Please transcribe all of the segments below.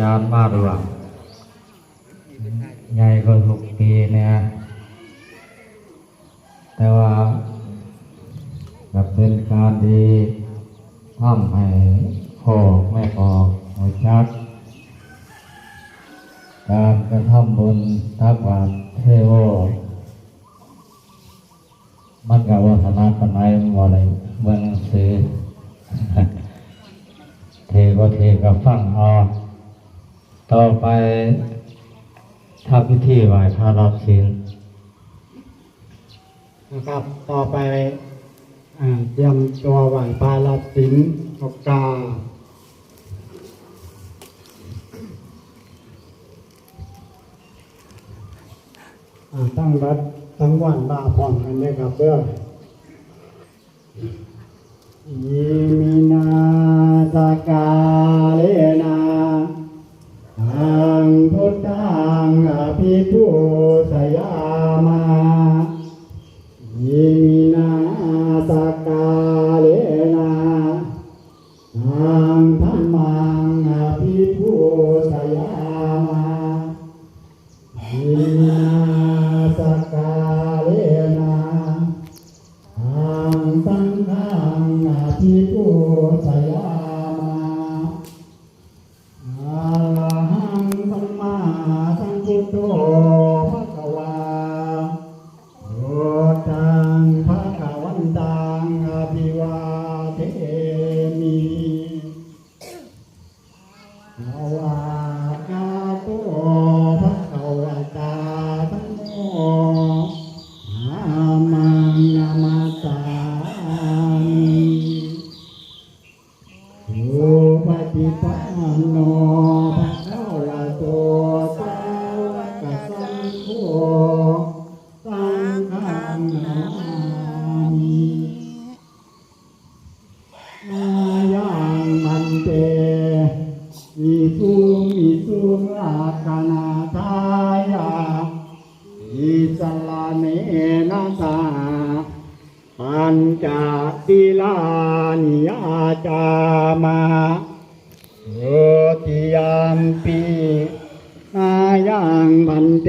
จารย์มาหลวงใหญ่ก็ทุกปีเนี่ยแต่ว่าจะเป็นการดีทำให้พ่อแม่ออกหัวจัก การกระทำบุญทักบาตรเทโวมันกับวัฒนธรรมไหนว่าอะไรเมืองหนังสือเทก็เทกับฟังเอา ต่อไปทำพิธีไหว้พระรับศีลนะครับ ต่อไปเตรียมตัวไหวปลาลัดสินออกกาตั้งรัดตั้งวันบาพรอมกันเลยครับเพื่อยิมิ อภิปูสยามายิมินาสกาเลนะนังธรรมังอภิพุทธยามายิมินาสกาเลนะนังสังฆังอภิพุทธยา ภาวะกาโตภะคะวตาธัมโมอามังนามาสามิสุปฏิปันโนภะคะวะโตสาวกสังโฆสังฆังนามิอายังมันเต คนาทายาอิสลาเนนะสาปัญจติลานิยาจามาโยติยามปีอายังมันเต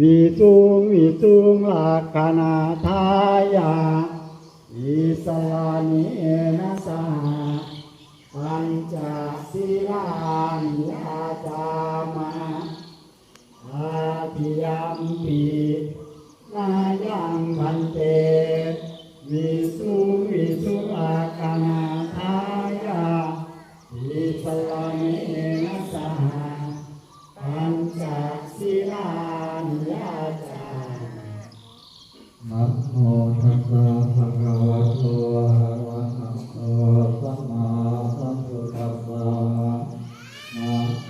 วิสุงวิสุงลาคนาทายาอิสลานิเอนะสา ปัญจศีลานิยาจามอาทิยมปีนายังพันเตวิสุวิสุอาคนาทายาอิสลานิ